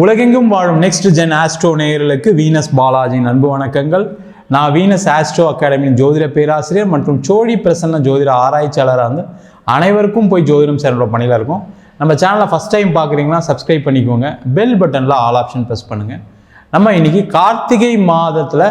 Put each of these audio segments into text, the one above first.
உலகெங்கும் வாழும் next gen astro நேயர்களுக்கு வீனஸ் பாலாஜியின் அன்பு வணக்கங்கள். நான் வீனஸ் ஆஸ்ட்ரோ அகாடமியின் ஜோதிட பேராசிரியர் மற்றும் சோழி பிரசன்ன ஜோதிட ஆராய்ச்சியாளராக வந்து அனைவருக்கும் போய் ஜோதிடம் சேர்ந்த பணியில் இருக்கும். நம்ம சேனலை ஃபஸ்ட் டைம் பார்க்குறீங்கன்னா சப்ஸ்கிரைப் பண்ணிக்கோங்க. பெல் பட்டனில் ஆல் ஆப்ஷன் ப்ரெஸ் பண்ணுங்கள் நம்ம இன்றைக்கி கார்த்திகை மாதத்தில்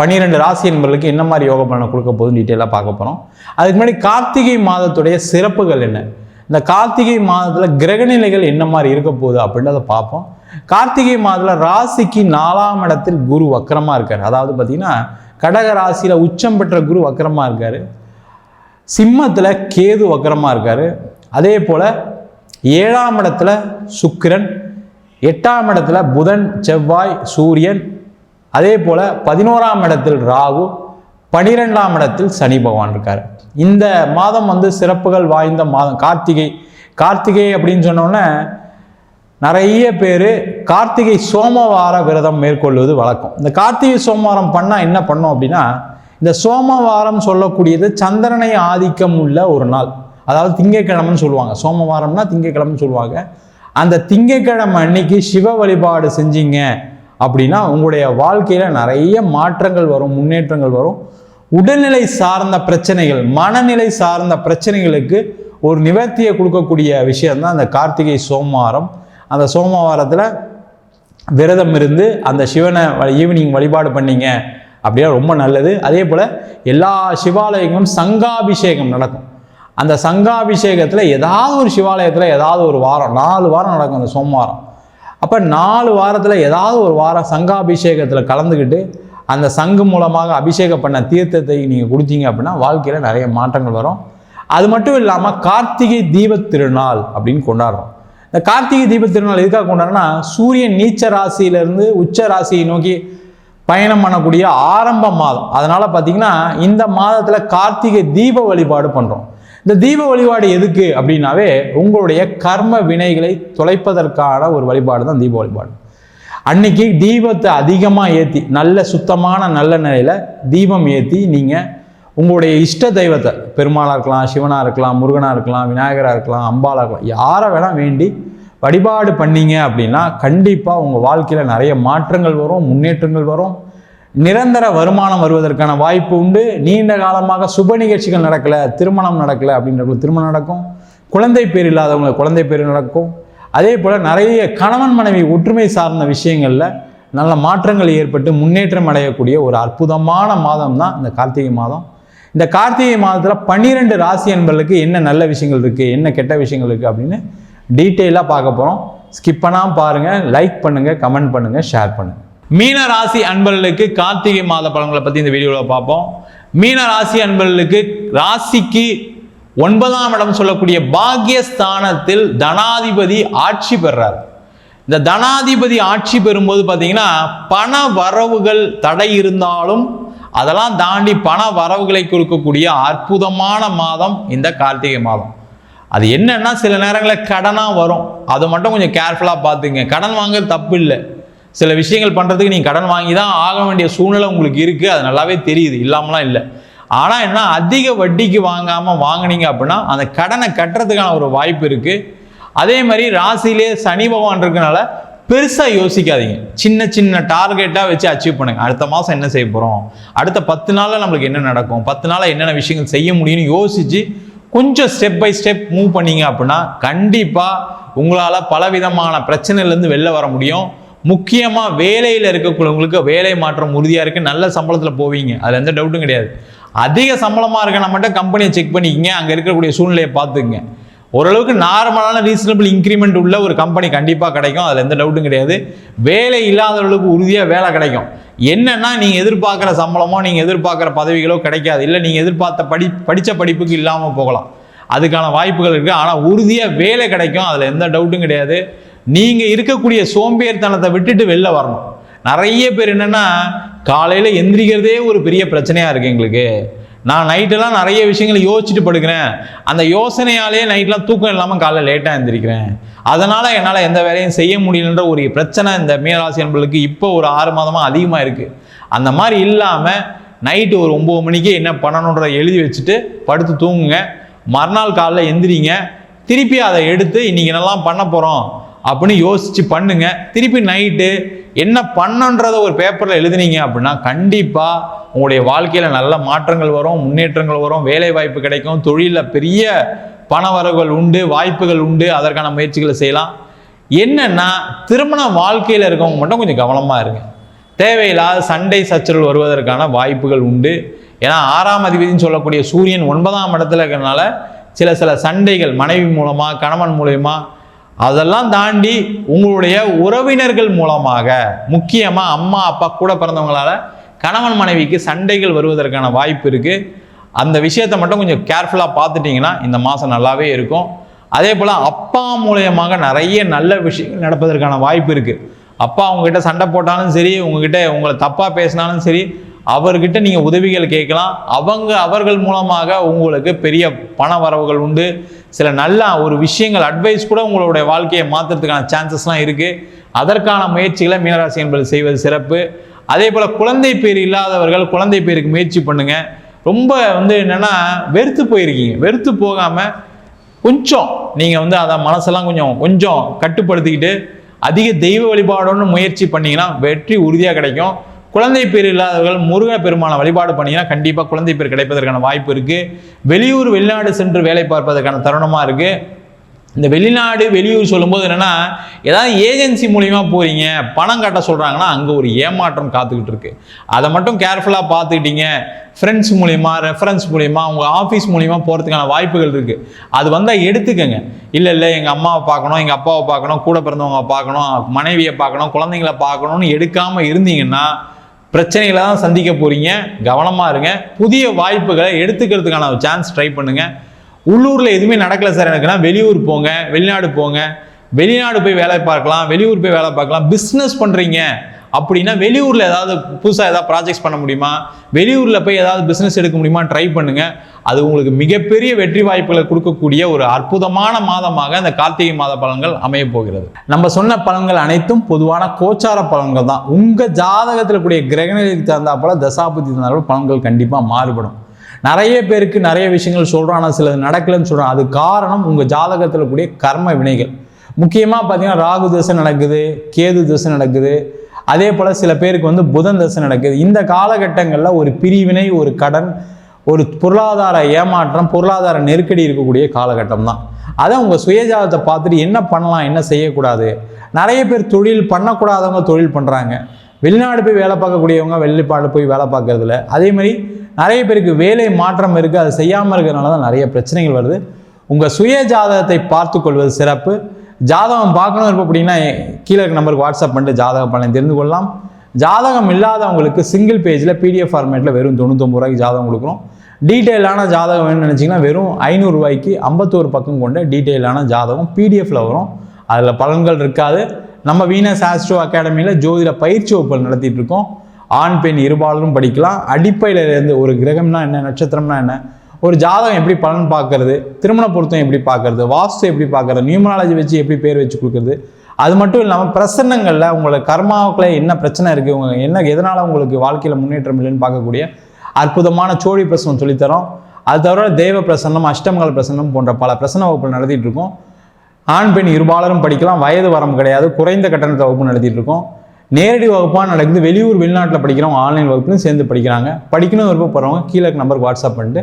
பன்னிரெண்டு ராசி என்பவர்களுக்கு என்ன மாதிரி யோகா பலனை கொடுக்க போதும் டீட்டெயிலாக பார்க்க போகிறோம் அதுக்கு முன்னாடி கார்த்திகை மாதத்துடைய சிறப்புகள் என்ன? இந்த கார்த்திகை மாதத்தில் கிரகநிலைகள் என்ன மாதிரி இருக்க போகுது அப்படின்றத பார்ப்போம். கார்த்திகை மாதத்தில் ராசிக்கு நாலாம் இடத்தில் குரு வக்கரமாக இருக்கார். அதாவது பார்த்தீங்கன்னா கடக ராசியில் உச்சம் பெற்ற குரு வக்கரமாக இருக்கார். சிம்மத்தில் கேது வக்கரமாக இருக்கார். அதே போல் ஏழாம் இடத்துல சுக்கிரன் எட்டாம் இடத்துல புதன் செவ்வாய் சூரியன் அதே போல் பதினோராம் இடத்தில் ராகு பனிரெண்டாம் இடத்தில் சனி பகவான் இருக்கார். இந்த மாதம் வந்து சிறப்புகள் வாய்ந்த மாதம். கார்த்திகை. கார்த்திகை அப்படின்னு சொன்னோன்னே நிறைய பேர் கார்த்திகை சோமவார விரதம் மேற்கொள்வது வழக்கம். இந்த கார்த்திகை சோமவாரம் பண்ணால் என்ன பண்ணோம் அப்படின்னா இந்த சோமவாரம் சொல்லக்கூடியது சந்திரனை ஆதிக்கம் உள்ள ஒரு நாள். அதாவது திங்கக்கிழமைன்னு சொல்லுவாங்க. சோமவாரம்னா திங்கட்கிழமைன்னு சொல்லுவாங்க. அந்த திங்கட்கிழமை அன்னைக்கு சிவ வழிபாடு செஞ்சீங்க அப்படின்னா உங்களுடைய வாழ்க்கையில் நிறைய மாற்றங்கள் வரும் முன்னேற்றங்கள் வரும். உடல்நிலை சார்ந்த பிரச்சனைகள் மனநிலை சார்ந்த பிரச்சனைகளுக்கு ஒரு நிவர்த்தியை கொடுக்கக்கூடிய விஷயம்தான் அந்த கார்த்திகை சோமவாரம். அந்த சோமவாரத்தில் விரதம் இருந்து அந்த சிவனை ஈவினிங் வழிபாடு பண்ணீங்க அப்படின்னா ரொம்ப நல்லது. அதே போல் எல்லா சிவாலயங்களும் சங்காபிஷேகம் நடக்கும். அந்த சங்காபிஷேகத்தில் ஏதாவது ஒரு சிவாலயத்தில் ஏதாவது ஒரு வாரம் நாலு வாரம் நடக்கும் அந்த சோமவாரம். அப்போ நாலு வாரத்தில் ஏதாவது ஒரு வாரம் சங்காபிஷேகத்தில் கலந்துக்கிட்டு அந்த சங்கு மூலமாக அபிஷேகம் பண்ண தீர்த்தத்தை நீங்கள் கொடுத்தீங்க அப்படின்னா வாழ்க்கையில் நிறைய மாற்றங்கள் வரும். அது மட்டும் இல்லாமல் கார்த்திகை தீபத் திருநாள் அப்படின்னு கொண்டாடுறோம். இந்த கார்த்திகை தீபத்திருநாள் எதுக்காக கொண்டாடுறோம்னா சூரியன் நீச்ச ராசியிலிருந்து உச்ச ராசியை நோக்கி பயணம் பண்ணக்கூடிய ஆரம்ப மாதம். அதனால் பார்த்தீங்கன்னா இந்த மாதத்தில் கார்த்திகை தீப வழிபாடு பண்ணுறோம் இந்த தீப வழிபாடு எதுக்கு அப்படின்னாவே உங்களுடைய கர்ம வினைகளை தொலைப்பதற்கான ஒரு வழிபாடு தான் தீப வழிபாடு. அன்னைக்கு தீபத்தை அதிகமாக ஏற்றி நல்ல சுத்தமான நல்ல நிலையில் தீபம் ஏற்றி நீங்கள் உங்களுடைய இஷ்ட தெய்வத்தை பெருமாளாக இருக்கலாம் சிவனாக இருக்கலாம் முருகனாக இருக்கலாம் விநாயகராக இருக்கலாம் அம்பாலாக இருக்கலாம் யாரை வேணால் வேண்டி வழிபாடு பண்ணீங்க அப்படின்னா கண்டிப்பாக உங்கள் வாழ்க்கையில் நிறைய மாற்றங்கள் வரும் முன்னேற்றங்கள் வரும். நிரந்தர வருமானம் வருவதற்கான வாய்ப்பு உண்டு. நீண்ட காலமாக சுப நிகழ்ச்சிகள் நடக்கலை திருமணம் நடக்கலை அப்படின்றவங்களுக்கு திருமணம் நடக்கும். குழந்தை பேர் இல்லாதவங்களுக்கு குழந்தை பேர் நடக்கும். அதே போல் நிறைய கணவன் மனைவி ஒற்றுமை சார்ந்த விஷயங்களில் நல்ல மாற்றங்கள் ஏற்பட்டு முன்னேற்றம் அடையக்கூடிய ஒரு அற்புதமான மாதம் தான் இந்த கார்த்திகை மாதம். இந்த கார்த்திகை மாதத்தில் பன்னிரெண்டு ராசி என்பர்களுக்கு என்ன நல்ல விஷயங்கள் இருக்குது என்ன கெட்ட விஷயங்கள் இருக்குது அப்படின்னு டீட்டெயிலாக பார்க்க போகிறோம் ஸ்கிப் பண்ணாமல் பாருங்கள் லைக் பண்ணுங்கள் கமெண்ட் பண்ணுங்கள் ஷேர் பண்ணுங்கள் மீன ராசி அன்பர்களுக்கு கார்த்திகை மாத பலன்களை பற்றி இந்த வீடியோவில் பார்ப்போம். மீன ராசி அன்பர்களுக்கு ராசிக்கு ஒன்பதாம் இடம் சொல்லக்கூடிய பாக்கியஸ்தானத்தில் தனாதிபதி ஆட்சி பெறார். இந்த தனாதிபதி ஆட்சி பெறும்போது பார்த்தீங்கன்னா பண வரவுகள் தடை இருந்தாலும் அதெல்லாம் தாண்டி பண வரவுகளை கொடுக்கக்கூடிய அற்புதமான மாதம் இந்த கார்த்திகை மாதம். அது என்னன்னா சில நேரங்களில் கடனாக வரும். அதை மட்டும் கொஞ்சம் கேர்ஃபுல்லாக பார்த்துங்க கடன் வாங்குறது தப்பு இல்லை. சில விஷயங்கள் பண்ணுறதுக்கு நீங்கள் கடன் வாங்கி தான் ஆக வேண்டிய சூழ்நிலை உங்களுக்கு இருக்குது அது நல்லாவே தெரியுது. இல்லாமலாம் இல்லை. ஆனால் என்ன அதிக வட்டிக்கு வாங்காமல் வாங்குனீங்க அப்படின்னா அந்த கடனை கட்டுறதுக்கான ஒரு வாய்ப்பு இருக்குது அதே மாதிரி ராசியிலே சனி பகவான் இருக்கனால பெருசாக யோசிக்காதீங்க. சின்ன சின்ன டார்கெட்டாக வச்சு அச்சீவ் பண்ணுங்க. அடுத்த மாதம் என்ன செய்ய போகிறோம் அடுத்த பத்து நாளில் நம்மளுக்கு என்ன நடக்கும்? பத்து நாளில் என்னென்ன விஷயங்கள் செய்ய முடியும்னு யோசித்து கொஞ்சம் ஸ்டெப் பை ஸ்டெப் மூவ் பண்ணீங்க அப்படின்னா கண்டிப்பாக உங்களால் பலவிதமான பிரச்சனையிலேருந்து வெளில வர முடியும். முக்கியமாக வேலையில் இருக்கக்கூடியவங்களுக்கு வேலை மாற்றம் உறுதியாக இருக்குது நல்ல சம்பளத்தில் போவீங்க. அதில் எந்த டவுட்டும் கிடையாது. அதிக சம்பளமாக இருக்கனா மட்டும் கம்பெனியை செக் பண்ணிக்கங்க. அங்கே இருக்கக்கூடிய சூழ்நிலையை பார்த்துக்குங்க. ஓரளவுக்கு நார்மலான ரீசனபிள் இன்க்ரிமெண்ட் உள்ள ஒரு கம்பெனி கண்டிப்பாக கிடைக்கும். அதில் எந்த டவுட்டும் கிடையாது. வேலை இல்லாதவர்களுக்கு உறுதியாக வேலை கிடைக்கும். என்னென்னா நீங்கள் எதிர்பார்க்குற சம்பளமோ நீங்கள் எதிர்பார்க்குற பதவிகளோ கிடைக்காது. இல்லை நீங்கள் எதிர்பார்த்த படி படித்த படிப்புக்கு இல்லாமல் போகலாம். அதுக்கான வாய்ப்புகள் இருக்குது ஆனால் உறுதியாக வேலை கிடைக்கும். அதில் எந்த டவுட்டும் கிடையாது. நீங்கள் இருக்கக்கூடிய சோம்பேறித்தனத்தை விட்டுட்டு வெளில வரணும். நிறைய பேர் என்னென்னா காலையில் எந்திரிக்கிறதே ஒரு பெரிய பிரச்சனையாக இருக்குது எங்களுக்கு. நான் நைட்டெல்லாம் நிறைய விஷயங்களை யோசிச்சுட்டு படுக்கிறேன். அந்த யோசனையாலே நைட்லாம் தூக்கம் இல்லாமல் காலைல லேட்டாக எழுந்திரிக்கிறேன் அதனால் என்னால் எந்த வேலையும் செய்ய முடியலன்ற ஒரு பிரச்சனை இந்த மீனராசி என்பர்களுக்கு இப்போ ஒரு ஆறு மாதமாக அதிகமாக இருக்குது அந்த மாதிரி இல்லாமல் நைட்டு ஒரு ஒம்பது மணிக்கு என்ன பண்ணணுன்றதை எழுதி வச்சுட்டு படுத்து தூங்குங்க. மறுநாள் காலைல எந்திரிங்க. திருப்பி அதை எடுத்து இன்னைக்கு என்னெல்லாம் பண்ண போகிறோம் அப்படின்னு யோசித்து பண்ணுங்கள் திருப்பி நைட்டு என்ன பண்ணன்றத ஒரு பேப்பரில் எழுதுனீங்க அப்படின்னா கண்டிப்பாக உங்களுடைய வாழ்க்கையில் நல்ல மாற்றங்கள் வரும் முன்னேற்றங்கள் வரும் வேலை வாய்ப்பு கிடைக்கும் தொழிலில் பெரிய பண வரவுகள் உண்டு வாய்ப்புகள் உண்டு அதற்கான முயற்சிகளை செய்யலாம். என்னன்னா திருமண வாழ்க்கையில் இருக்கவங்க மட்டும் கொஞ்சம் கவனமாக இருங்க. தேவையில்லாத சண்டை சச்சரவு வருவதற்கான வாய்ப்புகள் உண்டு. ஏன்னா ஆறாம் அதிபதினு சொல்லக்கூடிய சூரியன் ஒன்பதாம் இடத்துல இருக்கிறனால சில சில சண்டைகள் மனைவி மூலமாக கணவன் மூலயமா அதெல்லாம் தாண்டி உங்களுடைய உறவினர்கள் மூலமாக முக்கியமாக அம்மா அப்பா கூட பிறந்தவங்களால கணவன் மனைவிக்கு சண்டைகள் வருவதற்கான வாய்ப்பு இருக்குது அந்த விஷயத்தை மட்டும் கொஞ்சம் கேர்ஃபுல்லாக பார்த்துட்டிங்கன்னா இந்த மாதம் நல்லாவே இருக்கும். அதே போல் அப்பா மூலயமாக நிறைய நல்ல விஷயங்கள் நடப்பதற்கான வாய்ப்பு இருக்குது அப்பா உங்ககிட்ட சண்டை போட்டாலும் சரி உங்ககிட்ட உங்களை தப்பாக பேசினாலும் சரி அவர்கிட்ட நீங்கள் உதவிகள் கேட்கலாம். அவங்க அவர்கள் மூலமாக உங்களுக்கு பெரிய பண வரவுகள் உண்டு. சில நல்ல ஒரு விஷயங்கள் அட்வைஸ் கூட உங்களுடைய வாழ்க்கையை மாற்றுறதுக்கான சான்சஸ்லாம் இருக்குது அதற்கான முயற்சிகளை மீனராசி என்பது செய்வது சிறப்பு. அதே போல் குழந்தை பேர் இல்லாதவர்கள் குழந்தை பேருக்கு முயற்சி பண்ணுங்க. ரொம்ப வந்து என்னென்னா வெறுத்து போயிருக்கீங்க. வெறுத்து போகாமல் கொஞ்சம் நீங்கள் வந்து அதை மனசெல்லாம் கொஞ்சம் கொஞ்சம் கட்டுப்படுத்திக்கிட்டு அதிக தெய்வ வழிபாடுன்னு முயற்சி பண்ணிங்கன்னா வெற்றி உறுதியாக கிடைக்கும். குழந்தை பேர் இல்லாதவர்கள் முருக பெருமான வழிபாடு பண்ணினா கண்டிப்பாக குழந்தை பேர் கிடைப்பதற்கான வாய்ப்பு இருக்குது வெளியூர் வெளிநாடு சென்று வேலை பார்ப்பதற்கான தருணமாக இருக்குது இந்த வெளிநாடு வெளியூர் சொல்லும்போது என்னென்னா ஏதாவது ஏஜென்சி மூலிமா போகிறீங்க பணம் கட்ட சொல்கிறாங்கன்னா அங்கே ஒரு ஏமாற்றம் காத்துக்கிட்டு இருக்கு. அதை மட்டும் கேர்ஃபுல்லாக பார்த்துக்கிட்டீங்க. ஃப்ரெண்ட்ஸ் மூலிமா ரெஃபரன்ஸ் மூலிமா உங்கள் ஆஃபீஸ் மூலிமா போகிறதுக்கான வாய்ப்புகள் இருக்குது அது வந்தால் எடுத்துக்கோங்க. இல்லை இல்லை எங்கள் அம்மாவை பார்க்கணும் எங்கள் அப்பாவை பார்க்கணும் கூட பிறந்தவங்க பார்க்கணும் மனைவியை பார்க்கணும் குழந்தைங்கள பார்க்கணும்னு எடுக்காமல் இருந்தீங்கன்னா பிரச்சனைகளை தான் சந்திக்க போகிறீங்க கவனமாக இருங்க. புதிய வாய்ப்புகளை எடுத்துக்கிறதுக்கான சான்ஸ் ட்ரை பண்ணுங்கள் உள்ளூரில் எதுவுமே நடக்கலை சார் எனக்குன்னா வெளியூர் போங்க வெளிநாடு போங்க. வெளிநாடு போய் வேலை பார்க்கலாம் வெளியூர் போய் வேலை பார்க்கலாம். பிஸ்னஸ் பண்ணுறீங்க அப்படின்னா வெளியூரில் ஏதாவது புதுசாக ஏதாவது ப்ராஜெக்ட்ஸ் பண்ண முடியுமா? வெளியூரில் போய் ஏதாவது பிஸ்னஸ் எடுக்க முடியுமா ட்ரை பண்ணுங்கள் அது உங்களுக்கு மிகப்பெரிய வெற்றி வாய்ப்புகளை கொடுக்கக்கூடிய ஒரு அற்புதமான மாதமாக இந்த கார்த்திகை மாத பலன்கள் அமைய போகிறது. நம்ம சொன்ன பலன்கள் அனைத்தும் பொதுவான கோச்சார பலன்கள் தான். உங்கள் ஜாதகத்தில் கூடிய கிரகநிலைக்கு தகுந்தாப்போல தசாபுத்தி தகுந்தாப்போல பலன்கள் கண்டிப்பாக மாறுபடும். நிறைய பேருக்கு நிறைய விஷயங்கள் சொல்கிறோம் ஆனால் சிலது நடக்கலைன்னு சொல்கிறோம் அது காரணம் உங்கள் ஜாதகத்தில் கூடிய கர்ம வினைகள். முக்கியமாக பார்த்தீங்கன்னா ராகு தசை நடக்குது கேது தசை நடக்குது அதே போல் சில பேருக்கு வந்து புதன் தசை நடக்குது. இந்த காலகட்டங்களில் ஒரு பிரிவினை ஒரு கடன் ஒரு பொருளாதார ஏமாற்றம் பொருளாதார நெருக்கடி இருக்கக்கூடிய காலகட்டம் தான். அதை உங்கள் சுயஜாதத்தை பார்த்துட்டு என்ன பண்ணலாம் என்ன செய்யக்கூடாது? நிறைய பேர் தொழில் பண்ணக்கூடாதவங்க தொழில் பண்ணுறாங்க வெளிநாடு போய் வேலை பார்க்கக்கூடியவங்க வெளிப்பாடு போய் வேலை பார்க்கறதில்ல. அதேமாதிரி நிறைய பேருக்கு வேலை மாற்றம் இருக்குது அதை செய்யாமல் இருக்கிறதுனால தான் நிறைய பிரச்சனைகள் வருது. உங்கள் சுய ஜாதகத்தை பார்த்து கொள்வது சிறப்பு. ஜாதகம் பார்க்கணும் இருப்போம் அப்படின்னா கீழே இருக்க நம்பருக்கு வாட்ஸ்அப் பண்ணிட்டு ஜாதக பலனை தெரிந்து கொள்ளலாம். ஜாதகம் இல்லாதவங்களுக்கு சிங்கிள் பேஜில் பிடிஎஃப் ஃபார்மேட்டில் வெறும் தொண்ணூத்தொம்பது ரூபாய்க்கு ஜாதகம் கொடுக்குறோம் டீட்டெயிலான ஜாதகம் வேணும்னு நினச்சிங்கன்னா வெறும் ஐநூறுரூவாய்க்கு ஐம்பத்தோரு பக்கம் கொண்ட டீட்டெயிலான ஜாதகம் பிடிஎஃப்பில் வரும். அதில் பலன்கள் இருக்காது. நம்ம வீனஸ் ஆஸ்ட்ரோ அகாடமியில் ஜோதிட பயிற்சி வகுப்புகள் நடத்திட்டு இருக்கோம். ஆண் பெண் இருபாலரும் படிக்கலாம். அடிப்படையில் இருந்து ஒரு கிரகம்னா என்ன நட்சத்திரம்னா என்ன ஒரு ஜாதகம் எப்படி பலன் பார்க்கறது திருமண பொருத்தம் எப்படி பார்க்கறது வாஸ்து எப்படி பார்க்கறது நியூமராலஜி வச்சு எப்படி பேர் வச்சு கொடுக்குறது அது மட்டும் இல்லாமல் பிரசன்னங்களில் உங்களை கர்மாவுக்குள்ள என்ன பிரச்சனை இருக்குது உங்க என்ன எதனால் உங்களுக்கு வாழ்க்கையில் முன்னேற்றம் இல்லைன்னு பார்க்கக்கூடிய அற்புதமான சோழி பிரசனம் சொல்லித்தரோம். அது தவிர தெய்வ பிரசன்னம் அஷ்டமங்கல பிரசன்னம் போன்ற பல பிரசன்ன வகுப்புகள் நடத்திட்டு இருக்கோம். ஆண் பெண் இருபாலரும் படிக்கலாம் வயது வரம்பு கிடையாது குறைந்த கட்டணத்தை வகுப்பு நடத்திட்டு இருக்கோம். நேரடி வகுப்பாக நடக்குது வெளியூர் வெளிநாட்டில் படிக்கிறவங்க ஆன்லைன் வகுப்புலையும் சேர்ந்து படிக்கிறாங்க. படிக்கணும் விருப்பப்படுறவங்க கீழே நம்பருக்கு வாட்ஸ்அப் பண்ணிட்டு